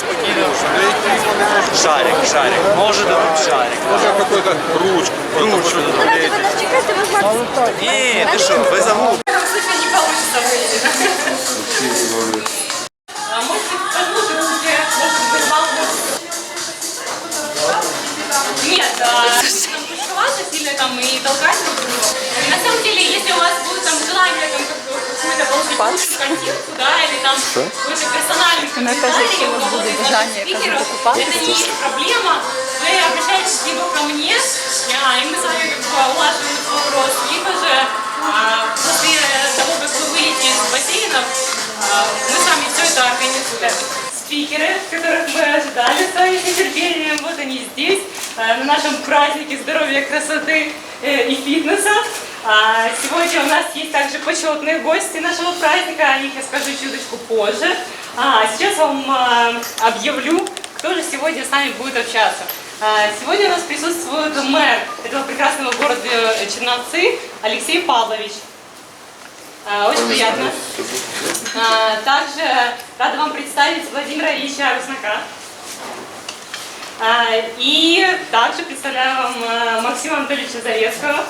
Підеш спокійно. Шарик, шарик. Може дадуть шарик. Може какой-то ручку. Ручку дадуть. Ні, ти що, без загуб. не получится персональный комментарий, у кого-то из ваших спикеров, это не их проблема. Вы обращаетесь либо ко мне, а, и мы с вами как бы улаживаем этот вопрос, либо же а, после того, как вы выйдете из бассейнов, а, мы с вами все это организуем. Спикеры, которых мы ожидали с вами с нетерпением, вот они здесь, э, на нашем празднике здоровья, красоты э, и фитнеса. А, Сегодня у нас есть также почетные гости нашего праздника, о них я скажу чуточку позже. А сейчас вам а, объявлю, кто же сегодня с нами будет общаться. А, Сегодня у нас присутствует мэр этого прекрасного города э, Черновцы Алексей Павлович. А, Очень приятно. А, Также рада вам представить Владимира Ильича Руснака. А, И также представляю вам э, Максима Анатольевича Зарецкого.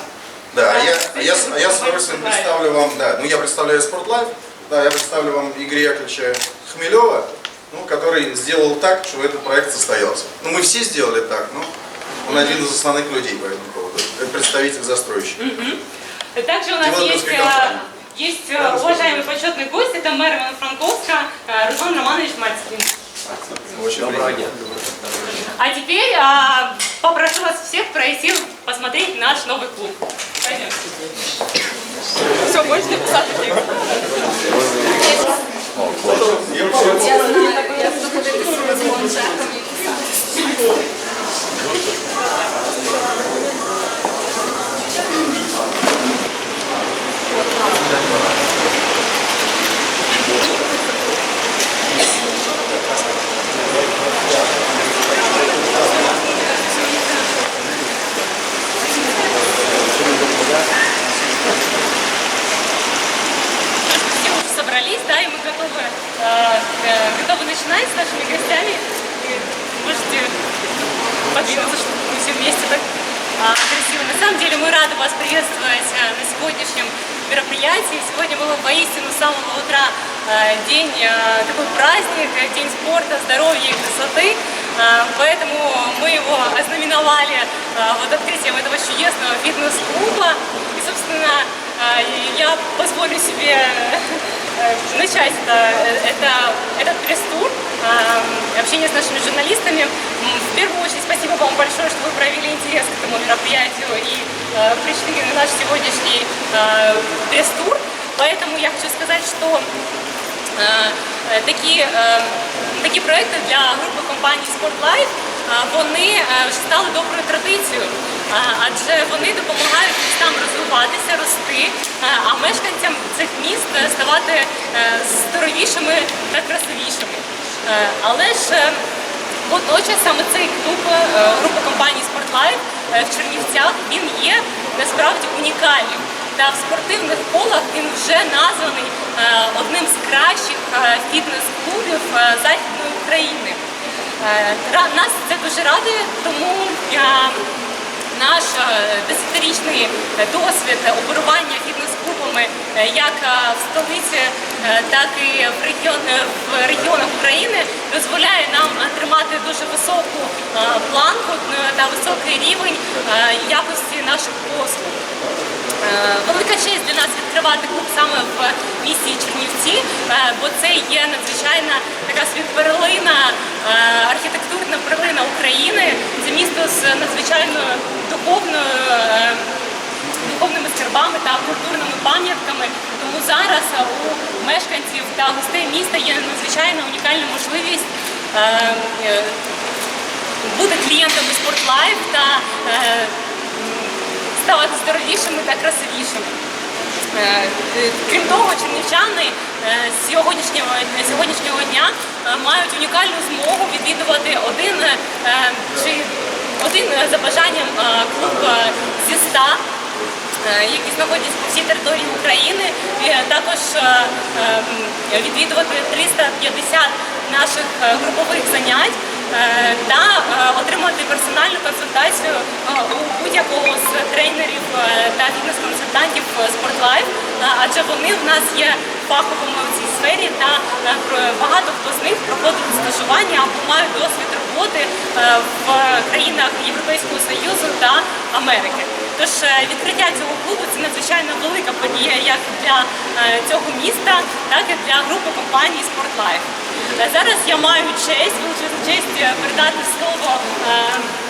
Да, а я, а я, с- а я с удовольствием представлю вам, да, ну я представляю Спортлайф, да, я представлю вам Игоря Яковлевича Хмелева, ну, который сделал так, что этот проект состоялся. Ну, мы все сделали так, но он один из основных людей по этому поводу, это представитель застройщика. Также у нас есть, э, компания. есть э, уважаемый почетный гость, это мэр Ивано-Франковска э, Руслан Романович Мальцкин. Очень Доброго дня. А теперь а, попрошу вас всех пройти посмотреть наш новый клуб. Пойдем. Все, O, proszę. Ja znam, ja to powiedzmy z łączakami. Thank you. Да, и мы готовы, э, э, готовы начинать с нашими гостями. И можете подвинуться, чтобы мы все вместе так а, красиво. На самом деле мы рады вас приветствовать э, на сегодняшнем мероприятии. Сегодня было воистину с самого утра день, такой праздник, день спорта, здоровья и красоты. Поэтому мы его ознаменовали вот открытием этого чудесного фитнес-клуба. И, собственно, Я позволю себе э, начать это, это, этот пресс-тур, а, общение с нашими журналистами. М, В первую очередь спасибо вам большое, что вы проявили интерес к этому мероприятию и э, пришли на наш сегодняшний э, пресс-тур. Поэтому я хочу сказать, что Е, е, такі, е, такі проекти для групи компаній Sportlife, е, вони е, вже стали доброю традицією, е, адже вони допомагають містам розвиватися, рости, а мешканцям цих міст е, ставати е, здоровішими та красивішими. Е, Але ж Водночас саме цей клуб групи компанії е, в Чернівцях він є насправді унікальним. Та в спортивних колах він вже названий одним з кращих фітнес-клубів Західної України. Ра- Нас це дуже радує, тому наш е, десятирічний досвід оперування фітнес-клубами е, як е, в столиці, так і в, регіон, в регіонах України дозволяє нам тримати дуже високу планку та високий рівень якості наших послуг. Е, Велика честь для нас відкривати клуб саме в місті Чернівці, е, бо це є надзвичайна така перлина, е, архітектурна перлина України. Це місто з надзвичайно духовною. Духовними скарбами та культурними пам'ятками, тому зараз у мешканців та гостей міста є надзвичайно унікальна можливість бути клієнтами Спортлайф та ставати здоровішими та красивішими. Е, е, Крім того, чернівчани е, з сьогоднішнього, сьогоднішнього дня мають унікальну змогу відвідувати один чи один за бажанням клуб зі ста, які знаходяться по всій території України. І також відвідувати 350 наших групових занять та отримати персональну консультацію у будь-якого з тренерів Спортлайф, адже вони в нас є фаховими у цій сфері та е, багато хто з них проходить стажування або мають досвід роботи е, в країнах Європейського Союзу та Америки. Тож е, відкриття цього клубу це надзвичайно велика подія як для е, цього міста, так і для групи компаній Спортлайф. Е, Зараз я маю честь, величезну честь е, передати слово е, е,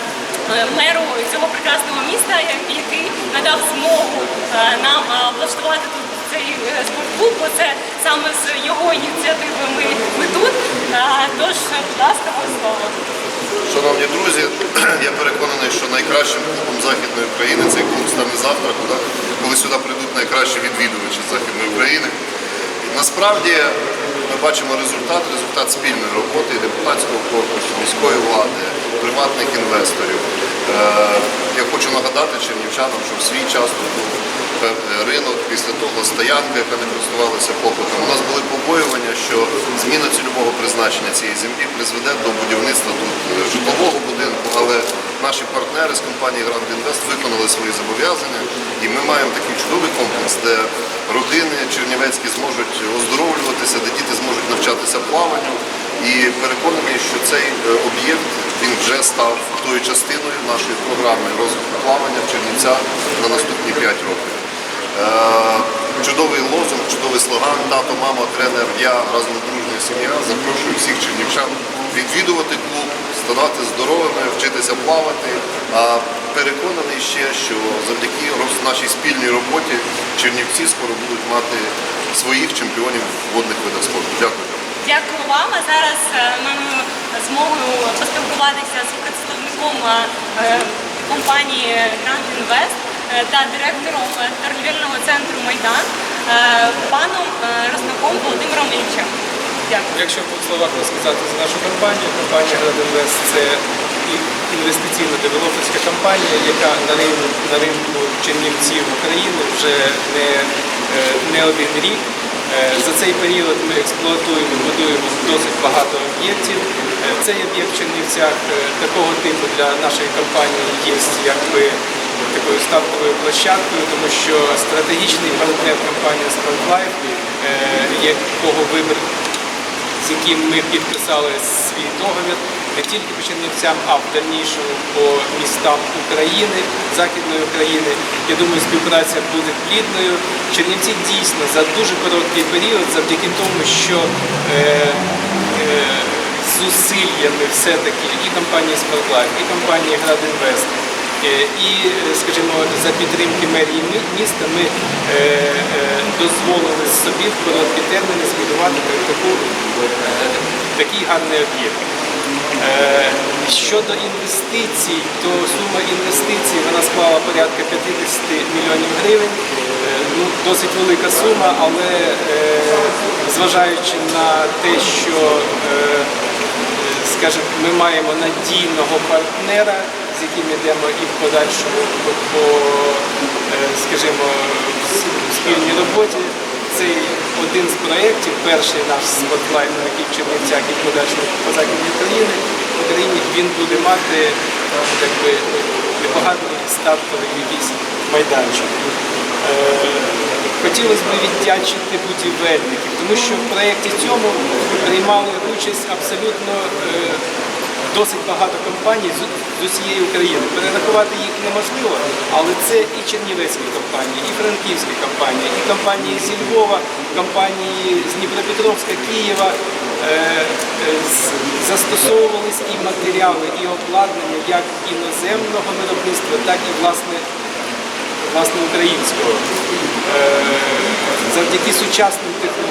меру цього прекрасного міста, який надав змогу е, нам е, влаштувати тут цей е, спортклуб, бо це саме з його ініціативи ми, ми тут. Е, Тож, е, будь ласка, слово. Шановні друзі, я переконаний, що найкращим клубом Західної України цей клуб стане завтра, коли сюди прийдуть найкращі відвідувачі Західної України. Насправді ми бачимо результат, результат спільної роботи депутатського корпусу, міської влади, приватних інвесторів. Е, Я хочу нагадати чернівчанам, що в свій час тут був ринок, після того стоянка, яка не користувалася попитом. У нас були побоювання, що зміна цільового призначення цієї землі призведе до будівництва тут е, житлового будинку, але наші партнери з компанії Гранд Інвест виконали свої зобов'язання, і ми маємо такий чудовий комплекс, де родини чернівецькі зможуть оздоровлюватися, де діти зможуть навчатися плаванню. І переконаний, що цей е, об'єкт він вже став тою частиною нашої програми розвитку плавання в на наступні 5 років. Е, Чудовий лозунг, чудовий слоган, тато, мама, тренер, я разом з дружньою сім'я запрошую всіх чернівчан відвідувати клуб, ставати здоровими, вчитися плавати. А переконаний ще, що завдяки нашій спільній роботі чернівці скоро будуть мати своїх чемпіонів водних видах спорту. Дякую. Дякую вам. А зараз е, маю змогу поспілкуватися з представником е, е, компанії Grand Invest та директором торгівельного центру Майдан паном Роснаком Володимиром Ільчем. Дякую. Якщо в двох словах розказати за нашу компанію, компанія Градинвест це і- інвестиційно-девелоперська компанія, яка на ринку, на ринку Чернівців України вже не, не один рік. Е, За цей період ми експлуатуємо, будуємо досить багато об'єктів. Е, Цей об'єкт в Чернівцях е, такого типу для нашої компанії є якби такою стартовою площадкою, тому що стратегічний партнер компанії е, якого вибір з яким ми підписали свій договір не тільки по Чернівцям, а в дальнішому по містам України, Західної України. Я думаю, співпраця буде плідною. Чернівці дійсно за дуже короткий період, завдяки тому, що е, е, зусиллями все-таки і компанії Спортлайф, і компанії Градінвест, Е, І, е, скажімо, за підтримки мерії міста ми е, дозволили собі в короткі терміни збудувати таку, такий гарний об'єкт. Е, Щодо інвестицій, то сума інвестицій вона склала порядка 50 мільйонів гривень. Е, Ну, досить велика сума, але е, зважаючи на те, що скажімо, ми маємо надійного партнера, з яким йдемо і в подальшому по, скажімо, спільній роботі. Цей один з проєктів, перший наш спотлайн, який в Чернівцях і подальшому по західній Україні, в Україні, він буде мати якби, непоганий стартовий якийсь майданчик. Е, хотілося б віддячити будівельників, тому що в проєкті цьому приймали участь абсолютно е, досить багато компаній з, усієї України. Перерахувати їх неможливо, але це і чернівецькі компанії, і франківські компанії, і компанії зі Львова, компанії з Дніпропетровська, Києва. Е, е, Застосовувались і матеріали, і обладнання як іноземного виробництва, так і власне власне українського. Е, Завдяки сучасним технологіям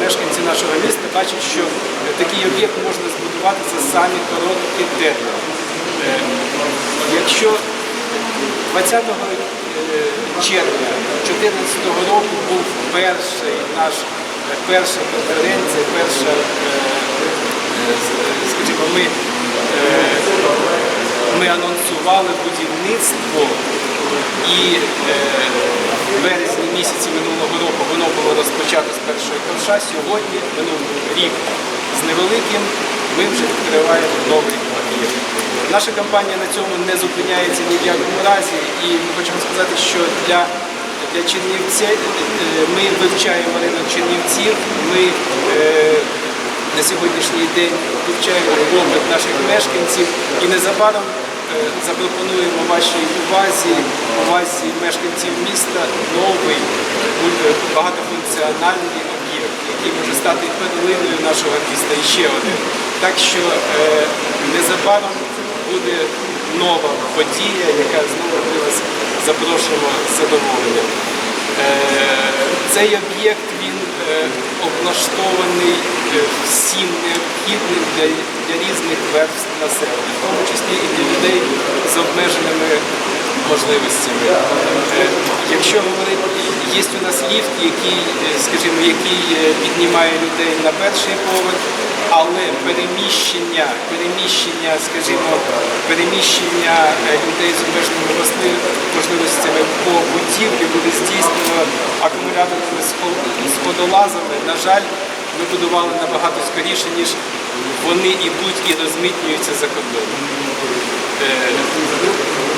мешканці нашого міста бачать, що такий об'єкт можна збудувати за самі короткі терміни. Якщо 20 е, червня 2014 року був перший наш е, перша конференція, перша, е, скажімо, ми, ми анонсували будівництво і в березні місяці минулого року воно було розпочато з першого ковша. Сьогодні, минулий рік з невеликим, ми вже відкриваємо новий об'єкт. Наша компанія на цьому не зупиняється ні в якому разі, і ми хочемо сказати, що для, для Чернівців е, ми вивчаємо ринок Чернівців. Ми е, на сьогоднішній день вивчаємо попит наших мешканців і незабаром запропонуємо вашій увазі, увазі мешканців міста новий багатофункціональний об'єкт, який може стати перлиною нашого міста і ще один. Так що е, незабаром буде нова подія, яка знову ми вас запрошуємо з задоволенням. Е, Цей об'єкт він е, облаштований е, всім необхідним для, для різних верств населення, в тому числі і для людей з обмеженими можливостями. Е, Якщо говорити, є у нас ліфт, який, е, скажімо, який е, піднімає людей на перший поверх, але переміщення, переміщення, скажімо, переміщення людей з обмеженими можливостями по будівлі буде здійснено акумуляторними схо- сходолазами. На жаль, ми будували набагато скоріше, ніж вони йдуть і розмитнюються за кордоном. Е,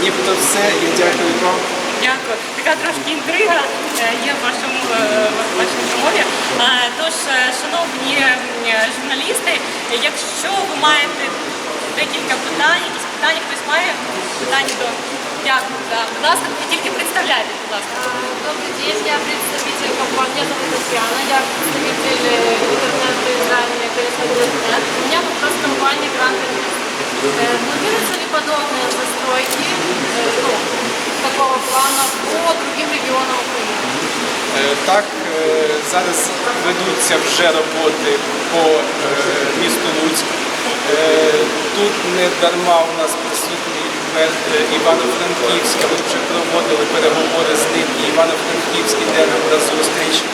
Нібито все. Я дякую вам. Дякую. Така трошки інтрига е, є в вашому е, вашій промові. Тож, шановні журналісти, якщо ви маєте декілька питань, якісь питання, хтось має питання до дякую. Да. Будь ласка, ви тільки представляйте, будь ласка. Добрый день, я представитель компании, меня зовут Татьяна, я представитель э, интернет-издания «Колесо.нет». У меня вопрос компании Grand Invest. Э, Планируются ли подобные застройки э, ну, такого плана по другим регионам Украины? Е, Так, е, зараз ведуться вже роботи по е, місту Луцьк. Е, Тут не дарма у нас присутній мер е, Івано-Франківська. Ми вже проводили переговори з ним і Івано-Франківськ іде нам на зустріч. Е,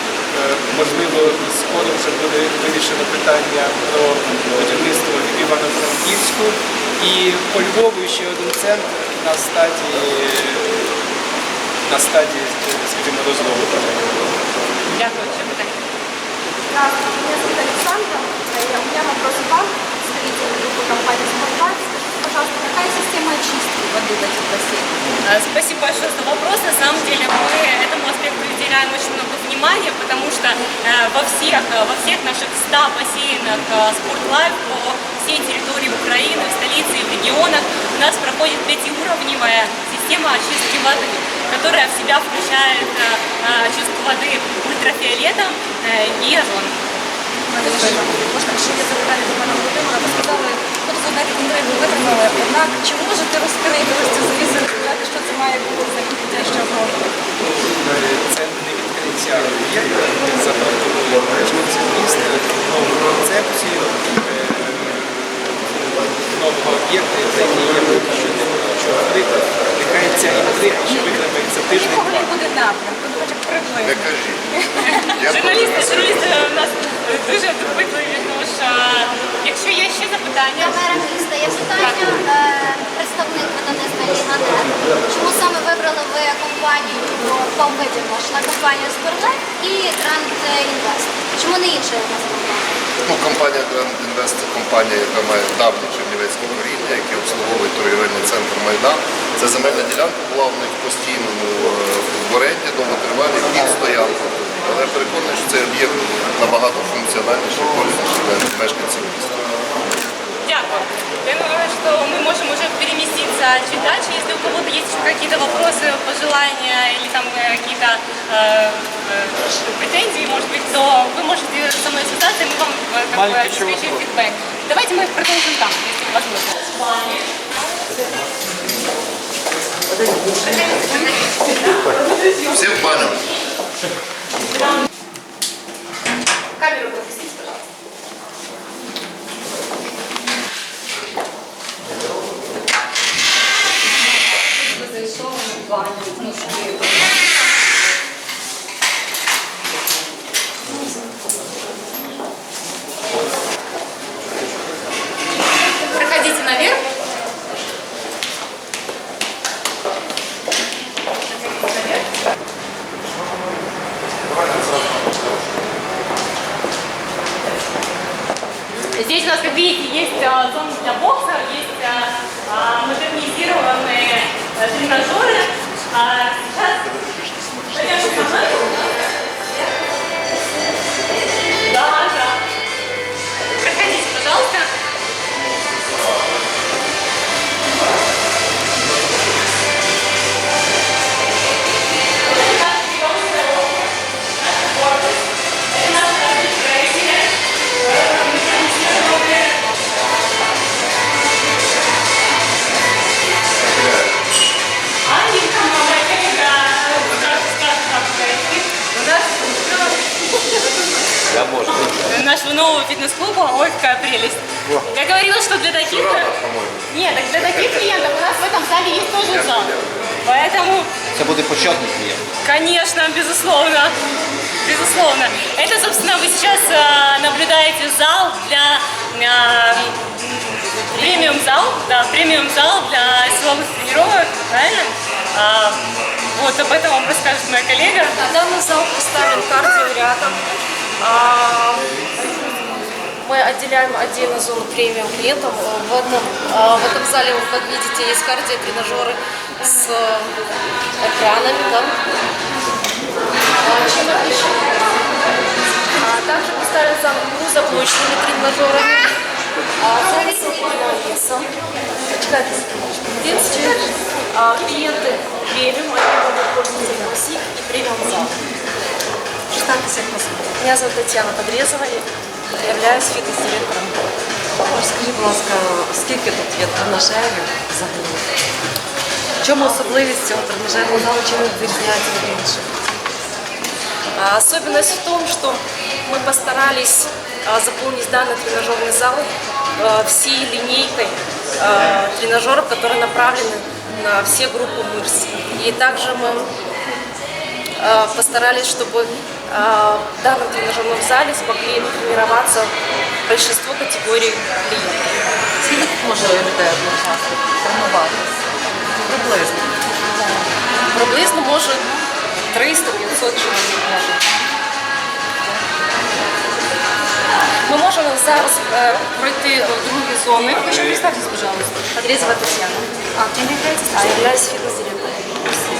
Можливо, скоро вже буде вирішено питання про будівництво в Івано-Франківську. І по Львову ще один центр на стадії, на стадії, скажімо, розробки. Дякую, ще питання. Здравствуйте, меня зовут Александра. Э, У меня вопрос к вам, представитель группы компании «Спортлайф». Пожалуйста, какая система очистки воды в этих бассейнах? Э, Спасибо большое за вопрос. На самом деле мы этому аспекту уделяем очень много внимания, потому что э, во всех, э, во всех наших 100 бассейнах Спортлайф по всей территории Украины, в столице и в регионах у нас проходит пятиуровневая система очистки воды, которая в себя включает очистку воды ультрафиолетом и озоном. Можна ще є запитання до пана Володимира. Сказали, буду витримали. Однак, чи можете розкрити ось цю завісу розказати, що це має бути за відкриття ще одного? Це не відкриття об'єкту, ми запропонуємо мешканцям міста нову концепцію е, нового об'єкту, за який я поки що не можу нічого говорити. Нехай ця інтрига ще витримається тиждень. Якого буде напрямок? Не кажіть. Журналісти, журналісти у нас дуже допитливі, тому що якщо є ще запитання. Для мера міста є питання. Е, Представник видавництва Ліганет. Чому саме вибрали ви компанію по виді можна компанію Спортлайф і Grand Invest? Чому не інша компанія? Ну, компанія Grand Invest це компанія, яка має давні чернівецькі коріння, які обслуговують торгівельний центр Майдан. Це земельна ділянка була в них в постійному е, в оренді довготривалі під стоянку. Але переконаний, що цей об'єкт набагато функціональніше корисніший для мешканців міста. Дякую. Я думаю, что мы можем уже переместиться чуть дальше. Если у кого-то есть еще какие-то вопросы, пожелания или там е, какие-то э, е, претензии, может быть, то вы можете со мной связаться, и мы вам е, как бы. Давайте мы их там, если возможно. Всі в баню. Камеру пропустите, пожалуйста. Проходите Здесь у нас, как видите, есть зоны для бокса, есть модернизированные тренажеры. Сейчас пойдемте нашего нового фитнес-клуба, ой, какая прелесть. Я говорила, что для таких... Нет, так для таких клиентов у нас в этом зале есть тоже зал. Поэтому, Це буде почетний клієнт. конечно, безусловно, безусловно. Это, собственно, вы сейчас а, наблюдаете зал для а, премиум зал, да, премиум зал для силовых тренировок, правильно? А, вот об этом вам расскажет моя коллега. Данный зал представлен кардиорядом. А, Мы отделяем отдельно зону премиум клиентам. В этом, а, в этом зале, вы как видите, есть кардиотренажеры с э, экранами. Да? А? А Также представлен зал грузоблочными тренажерами. А, весом. А, клиенты премиум, они могут пользоваться и классик, и премиум зал. Меня зовут Тетяна Подрезова, являюсь фітнес-директором. Розкажіть, будь ласка, скільки тут є тренажерів взагалі? В чому особливість цього тренажерного залу, чим він відрізняється від інших? А Особенность в том, что мы постарались а, заполнить данный тренажерный зал а, всей линейкой а, тренажеров, которые направлены на все группы мышц. И также мы а, постарались, чтобы а, в данном тренажерном зале смогли тренироваться большинство категорий клиентов. Скільки може людей одночасно тренуватись? Приблизно. Приблизно може 300-500 чоловік може. Ми можемо зараз е, пройти в другі зони. Ви ще представтесь, пожалуйста. Подрезова Татьяна. А, вы являетесь? А, я являюсь фитнес-директором.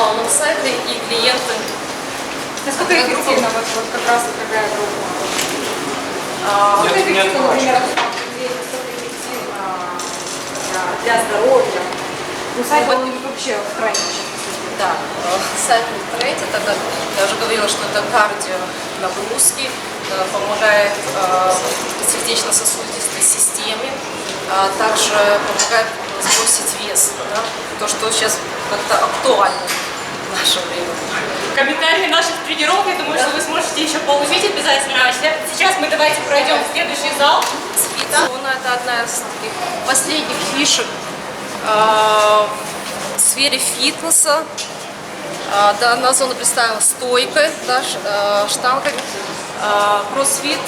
Главном сайте и клиенты. Насколько эффективно вот, вот как раз вот такая группа? А, Насколько эффективно, например, эффективно для- здоровья? Ну, сайт он вообще в тренде. Да, э, сайт в тренде, так как я уже говорила, что это кардио нагрузки, э, помогает э, сердечно-сосудистой системе, а также помогает сбросить вес, да, то, что сейчас как-то актуально в наше время. комментарии наших тренировок. Я думаю, что вы сможете еще получить обязательно. А Сейчас мы давайте пройдем в следующий зал. Зона – это одна из таких последних фишек э, в сфере фитнеса. Э, Данная зона представлена стойкой, да, э, штангами, э, кроссфит.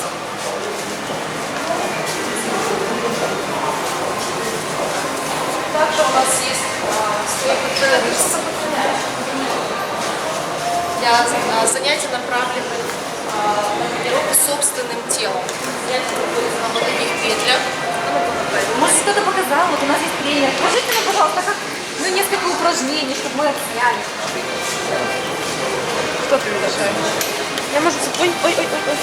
Также у нас есть стойка теннис. Для э, занятий направлены э, на тренировку собственным телом. Занятия проходят на вот таких петлях. Может, кто-то показал, вот у нас есть тренер. Скажите нам, пожалуйста, как, ну, несколько упражнений, чтобы мы отсняли. Ты мешаешь? Я, может, ой, ой, ой, ой, ой.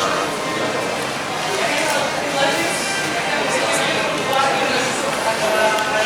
Thank you.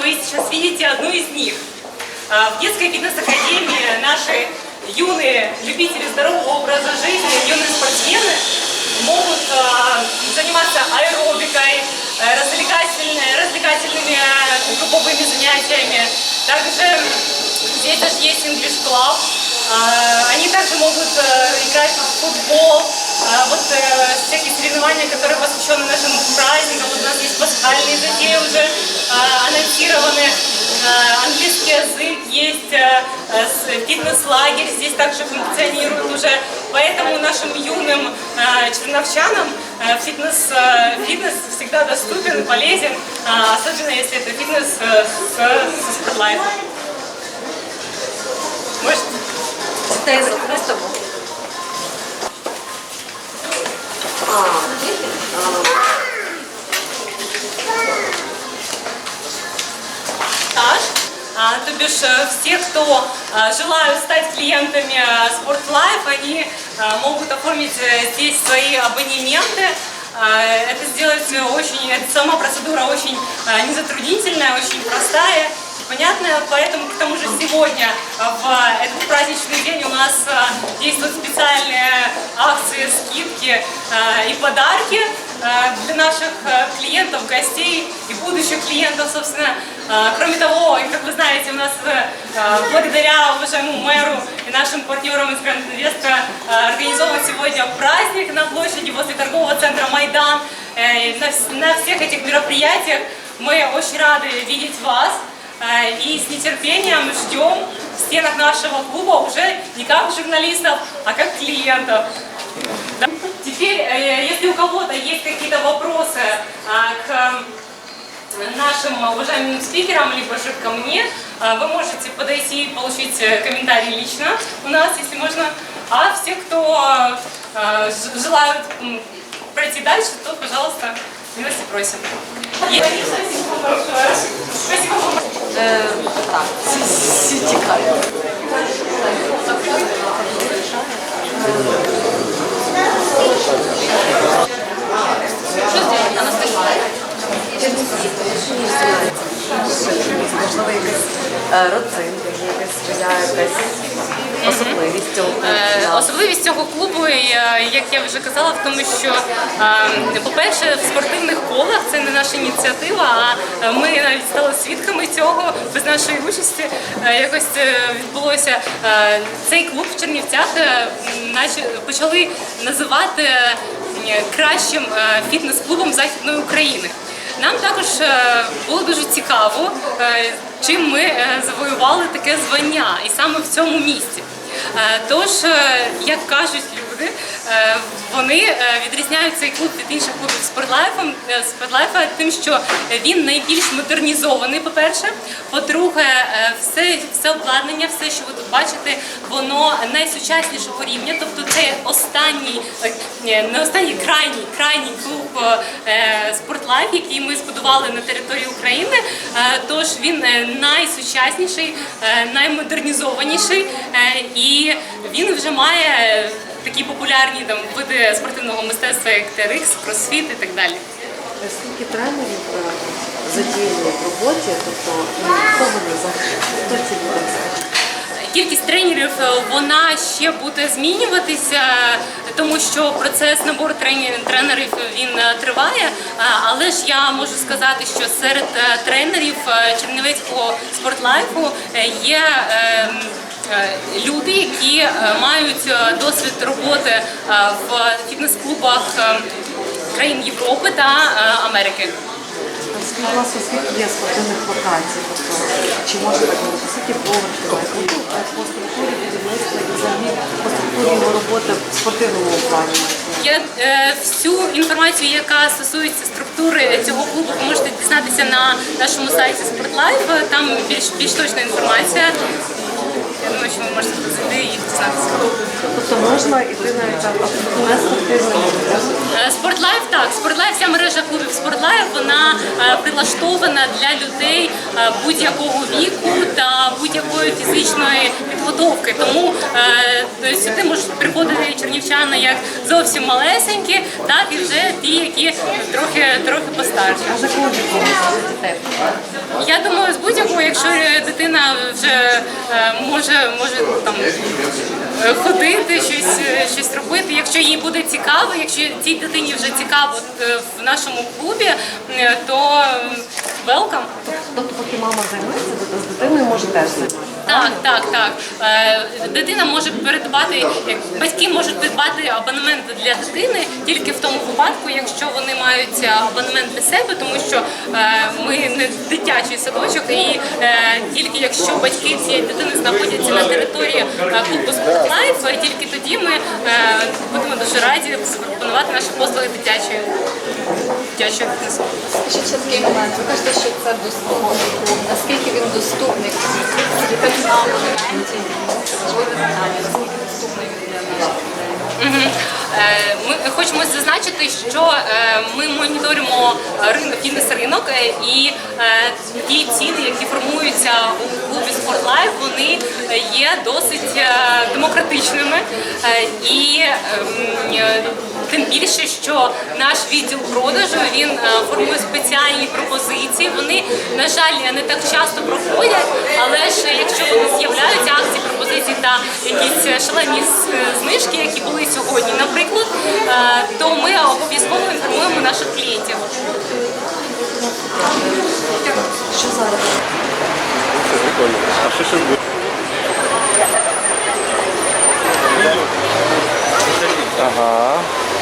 Вы сейчас видите одну из них. А, В детской фитнес-академии наши юные любители здорового образа жизни, юные спортсмены могут э, заниматься аэробикой, э, развлекательными, групповыми занятиями. Также здесь даже есть English Club. А, Они также могут играть в футбол, а, вот э, всякие соревнования, которые посвящены нашим праздникам. Вот у нас есть пасхальные затеи уже а, анонсированы. А, Английский язык есть, э, э, с- фитнес-лагерь здесь также функционирует уже. Поэтому нашим юным черновчанам фитнес, фитнес всегда доступен и полезен, а, особенно если это фитнес с, со спортлайфом. Может, Дітей запустимо. То бишь э, все, кто а, желают стать клиентами а, Спортлайф, они а, могут оформить э, здесь свои абонементы. А, Это сделать э, очень, эта сама процедура очень а, незатруднительная, очень простая и понятная, поэтому к тому же сегодня а, в этот праздничный день у нас а, действуют специальные акции, скидки и подарки для наших клиентов, гостей и будущих клиентов, собственно. Кроме того, как вы знаете, у нас э, благодаря уважаемому мэру и нашим партнерам из Гранд Инвеста а, организован сегодня праздник на площади возле торгового центра Майдан. Э, на всех этих мероприятиях мы очень рады видеть вас. Э, И с нетерпением ждем в стенах нашего клуба уже не как журналистов, а как клиентов. Да. Теперь, э, если у кого-то есть какие-то вопросы а, к э, нашим уважаемым спикерам, либо же ко мне, вы можете подойти и получить э, комментарий лично у нас, если можно. А все, кто э, желают пройти дальше, то, пожалуйста, милости просим. Спасибо большое. Спасибо вам. Е, так, всі, тікають. Можливо, якась родзинка, якась своя якась особливість цього клубу. Особливість цього клубу, е, як я вже казала, в тому, що е, по-перше, в спортивних колах це не наша ініціатива, а ми навіть стали свідками цього без нашої участі. Е, Якось е, відбулося е, цей клуб в Чернівцях, е, почали називати е, кращим е, фітнес-клубом Західної України. Нам також е, було дуже цікаво, е, чим ми е, завоювали таке звання, і саме в цьому місці. Е, Тож, е, як кажуть люди, е, вони е, відрізняють цей клуб від інших клубів спортлайфом е, спортлайфа тим, що він найбільш модернізований, по-перше. По-друге, е, все, все обладнання, все, що ви тут бачите, воно найсучаснішого рівня. Тобто це останній, е, не останній крайній, крайній клуб е, спортлайф, який ми збудували на території України. Е, Тож він е, найсучасніший, е, наймодернізованіший, е, і він вже має такі популярні там види спортивного мистецтва, як TRX, кросфіт і так далі. Скільки тренерів е, задіяли в роботі, тобто ну, хто вони за хто ці люди? Кількість тренерів е, вона ще буде змінюватися, тому що процес набору тренерів він е, триває. Але ж я можу сказати, що серед тренерів Чернівецького спортлайфу є е, м, е, люди, які е, мають е, досвід роботи е, в фітнес-клубах е, країн Європи та е, Америки. Скажіть, будь ласка, скільки є спортивних локацій? Тобто, чи можна так говорити, скільки поверхів бути е, по структурі будівництва і взагалі по структурі його роботи в спортивному плані? Я е, всю інформацію, яка стосується структури цього клубу, ви можете дізнатися на нашому сайті Sportlife. Там більш більш точна інформація. Думаю, що ви можете зайти і дізнатися. Тобто можна йти навіть там не спортивному. Е, Спортлайф так, Спортлайф, вся мережа клубів Спортлайф, вона е, прилаштована для людей е, будь-якого віку та будь-якої фізичної підготовки. Тому е, сюди можуть приходити чернівчани як зовсім малесенькі, так і вже ті, які трохи трохи постарші. А за кого за? Я думаю, з будь-якого, якщо дитина вже е, може, може там е, ходити, щось, щось робити. Якщо їй буде цікаво, якщо цій дитині вже цікаво е, в нашому клубі, е, то welcome. Тобто, поки мама займається, то з дитиною може теж займатися. Так, так, так. Е, Дитина може придбати, як батьки можуть придбати абонемент для дитини тільки в тому випадку, якщо вони мають абонемент для себе, тому що е, ми не дитячий садочок, і е, тільки якщо батьки цієї дитини знаходяться на території е, клубу Спортлайф, е, тільки тоді ми е, будемо дуже раді запропонувати наші послуги дитячої фітнесу. Ще чіткий момент. Ви кажете, що це доступний клуб. Наскільки він доступний? Так само елементів? Можливо, деталі. Наскільки доступний він для наших людей? Е, Ми хочемо зазначити, що е, ми моніторимо ринок, фітнес-ринок е, і ті ціни, які формуються у клубі Спортлайф, вони є досить демократичними. І ем, тим більше, що наш відділ продажу він е, формує спеціальні пропозиції. Вони, на жаль, не так часто проходять, але ж якщо вони з'являються акції, пропозиції та якісь шалені знижки, які були сьогодні, наприклад, е, то ми обов'язково інформуємо наших клієнтів. Що зараз? Ага.